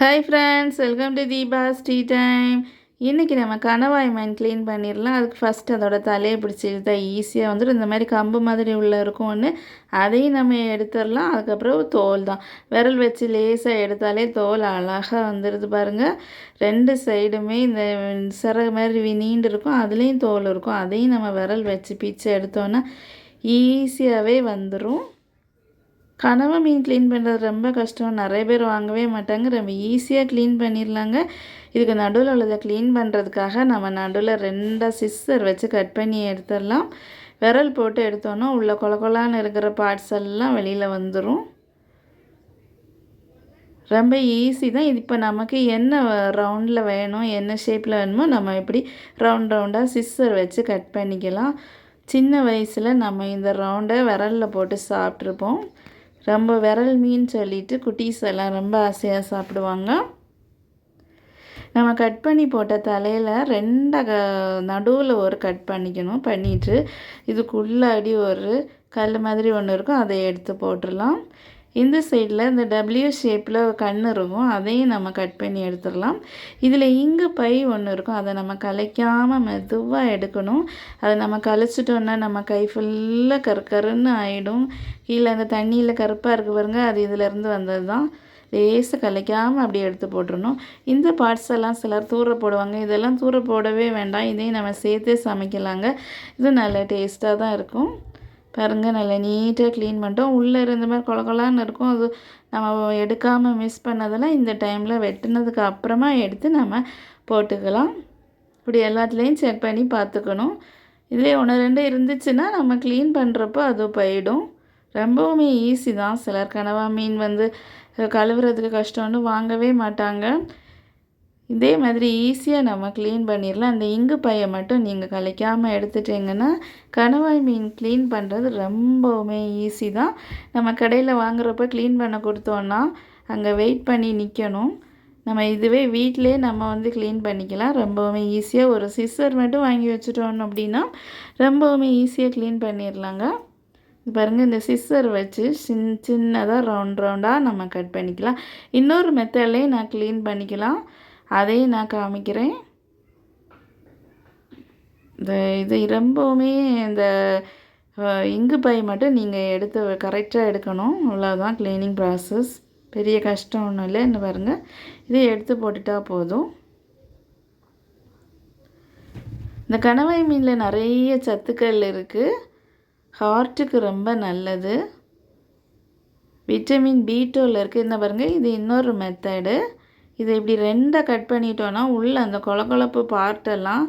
Hi friends welcome to Deepa's tea time இன்றைக்கி நம்ம கணவாய் மீன் க்ளீன் பண்ணிடலாம். அதுக்கு ஃபஸ்ட்டு அதோட தலையை பிடிச்சி ஈஸியாக வந்துட்டு இந்த மாதிரி கம்பு மாதிரி உள்ள இருக்கும் ஒன்று அதையும் நம்ம எடுத்துடலாம். அதுக்கப்புறம் தோல் தான். விரல் வச்சு லேசாக எடுத்தாலே தோல் அழகாக வந்துடுது பாருங்கள் ரெண்டு சைடுமே இந்த சிற மாதிரி நீண்டு இருக்கும். அதுலேயும் தோல் இருக்கும். அதையும் நம்ம விரல் வச்சு பிச்சை எடுத்தோன்னா ஈஸியாகவே வந்துடும் கனவா மீன் க்ளீன் பண்ணுறது ரொம்ப கஷ்டம். நிறைய பேர் வாங்கவே மாட்டாங்க. ரொம்ப ஈஸியாக க்ளீன் பண்ணிடலாங்க. இதுக்கு நடுவில் உள்ளதை க்ளீன் பண்ணுறதுக்காக நம்ம நடுவில் ரெண்டாக சிஸ்ஸர் வச்சு கட் பண்ணி எடுத்துடலாம். விரல் போட்டு எடுத்தோன்னா உள்ள கொல கொலான்னு இருக்கிற பார்ட்ஸ் எல்லாம் வெளியில் வந்துடும் ரொம்ப ஈஸி தான். இது இப்போ நமக்கு என்ன ரவுண்டில் வேணும் என்ன ஷேப்பில் வேணுமோ நம்ம இப்படி ரவுண்ட் ரவுண்டாக சிஸ்ஸர் வச்சு கட் பண்ணிக்கலாம். சின்ன வயசில் நம்ம இந்த ரவுண்டை விரலில் போட்டு சாப்பிட்ருப்போம் ரொம்ப விரல் மீன் சொல்லிட்டு குட்டீஸ் எல்லாம் ரொம்ப ஆசையாக சாப்பிடுவாங்க. நம்ம கட் பண்ணி போட்ட தலையில் ரெண்டாக நடுவில் ஒரு கட் பண்ணிக்கணும் பண்ணிவிட்டு இதுக்குள்ளாடி ஒரு கல் மாதிரி ஒன்று இருக்கும் அதை எடுத்து போட்டுடலாம். இந்த சைடில் இந்த டபிள்யூ ஷேப்பில் கண் இருக்கும் அதையும் நம்ம கட் பண்ணி எடுத்துடலாம். இதில் இங்கு பை ஒன்று இருக்கும் அதை நம்ம கலைக்காமல் மெதுவாக எடுக்கணும். அதை நம்ம கலைச்சிட்டோன்னா நம்ம கை ஃபுல்லாக கருக்கருன்னு ஆகிடும் கீழே அந்த தண்ணியில் கருப்பாக இருக்கு பாருங்க அது இதிலேருந்து வந்தது தான் லேசாக கலைக்காமல் அப்படி எடுத்து போட்டுருணும் இந்த பார்ட்ஸ் எல்லாம் சிலர் தூர போடுவாங்க. இதெல்லாம் தூர போடவே வேண்டாம். இதையும் நம்ம சேர்த்தே சமைக்கலாங்க. இது நல்ல டேஸ்ட்டாக தான் இருக்கும். பாருங்கள் நல்லா நீட்டாக க்ளீன் பண்ணிட்டோம். உள்ளே இருந்த மாதிரி கொலகொலான்னு இருக்கும். அது நம்ம எடுக்காமல் மிஸ் பண்ணதெல்லாம் இந்த டைமில் வெட்டினதுக்கு அப்புறமா எடுத்து நம்ம போட்டுக்கலாம். இப்படி எல்லாத்துலேயும் செக் பண்ணி பார்த்துக்கணும். இதிலே ஒன்று ரெண்டு இருந்துச்சுன்னா நம்ம க்ளீன் பண்ணுறப்போ அது போயிடும். ரொம்பவுமே ஈஸி தான். சிலர் கனவா மீன் வந்து கழுவுறதுக்கு கஷ்டம்னு வாங்கவே மாட்டாங்க. இதே மாதிரி ஈஸியாக நம்ம க்ளீன் பண்ணிடலாம். அந்த இங்கு பையை மட்டும் நீங்கள் கலைக்காமல் எடுத்துட்டிங்கன்னா கணவாய் மீன் க்ளீன் பண்ணுறது ரொம்பவுமே ஈஸி தான். நம்ம கடையில் வாங்குறப்ப க்ளீன் பண்ண கொடுத்தோன்னா அங்கே வெயிட் பண்ணி நிற்கணும் நம்ம இதுவே வீட்டிலே நம்ம வந்து க்ளீன் பண்ணிக்கலாம். ரொம்பவுமே ஈஸியாக ஒரு சிஸ்ஸர் மட்டும் வாங்கி வச்சுட்டோம் அப்படின்னா ரொம்பவுமே ஈஸியாக க்ளீன் பண்ணிடலாங்க. பாருங்கள் இந்த சிஸ்ஸர் வச்சு சின் சின்னதாக ரவுண்ட் ரவுண்டாக நம்ம கட் பண்ணிக்கலாம். இன்னொரு மெத்தட்லேயும் நான் க்ளீன் பண்ணிக்கலாம். அதையும் நான் காமிக்கிறேன். இந்த இது ரொம்பவுமே இந்த இங்கு பை மட்டும் நீங்கள் எடுத்து கரெக்டாக எடுக்கணும். அவ்வளோதான் க்ளீனிங் ப்ராசஸ் பெரிய கஷ்டம் ஒன்றும் இல்லை. என்ன பாருங்கள் இதை எடுத்து போட்டுட்டா போதும். இந்த கணவாய் மீனில் நிறைய சத்துக்கள் இருக்குது ஹார்ட்டுக்கு ரொம்ப நல்லது. விட்டமின் பி டூவில் இருக்குது என்ன பாருங்கள் இது இன்னொரு மெத்தடு இதை இப்படி ரெண்டாக கட் பண்ணிட்டோன்னா உள்ளே அந்த கொலகொலப்பு பார்ட்டெல்லாம்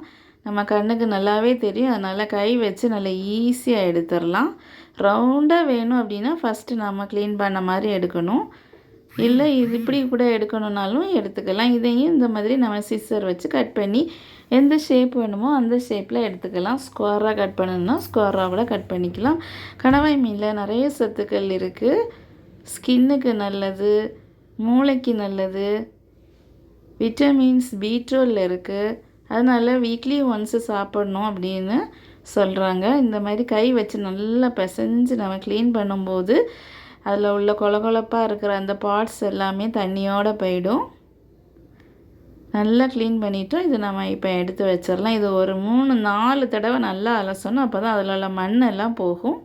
நம்ம கண்ணுக்கு நல்லாவே தெரியும். அதனால் கை வச்சு நல்லா ஈஸியாக எடுத்துடலாம். ரவுண்டாக வேணும் அப்படின்னா ஃபஸ்ட்டு நம்ம க்ளீன் பண்ண மாதிரி எடுக்கணும். இல்லை இது இப்படி கூட எடுக்கணுன்னாலும் எடுத்துக்கலாம். இதையும் இந்த மாதிரி நம்ம சிஸ்ஸர் வச்சு கட் பண்ணி எந்த ஷேப் வேணுமோ அந்த ஷேப்பில் எடுத்துக்கலாம். ஸ்கொயராக கட் பண்ணணும்னா ஸ்கொயராக கூட கட் பண்ணிக்கலாம். கணவாய் மீனில் நிறைய சத்துக்கள் இருக்குது ஸ்கின்னுக்கு நல்லது மூளைக்கு நல்லது விட்டமின்ஸ் பீட்ரோலில் இருக்குது அதனால் வீக்லி ஒன்ஸு சாப்பிட்ணும் அப்படின்னு சொல்கிறாங்க இந்த மாதிரி கை வச்சு நல்லா பிசைஞ்சு நம்ம க்ளீன் பண்ணும்போது அதில் உள்ள கொலகொலப்பாக இருக்கிற அந்த பார்ட்ஸ் எல்லாமே தண்ணியோடு போயிடும். நல்லா க்ளீன் பண்ணிவிட்டோம் இது நம்ம இப்போ எடுத்து வச்சிடலாம். இது ஒரு மூணு நாலு தடவை நல்லா அலசணும். அப்போ தான் அதில் உள்ள மண்ணெல்லாம் போகும்.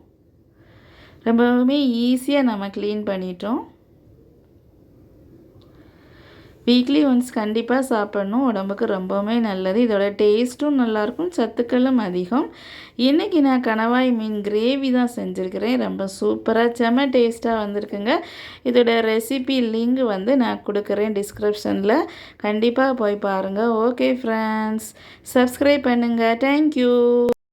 ரொம்பவுமே ஈஸியாக நம்ம க்ளீன் பண்ணிட்டோம். வீக்லி ஒன்ஸ் கண்டிப்பாக சாப்பிட்ணும். உடம்புக்கு ரொம்பவுமே நல்லது. இதோட டேஸ்ட்டும் நல்லாயிருக்கும். சத்துக்களும் அதிகம். இன்றைக்கி நான் கணவாய் மீன் கிரேவி தான் செஞ்சுருக்கிறேன். ரொம்ப சூப்பராக செம்ம டேஸ்ட்டாக வந்திருக்குங்க. இதோட ரெசிபி லிங்க் வந்து நான் கொடுக்குறேன் டிஸ்கிரிப்ஷனில் கண்டிப்பாக போய் பாருங்கள் ஓகே ஃப்ரெண்ட்ஸ் சப்ஸ்கிரைப் பண்ணுங்கள் தேங்க்யூ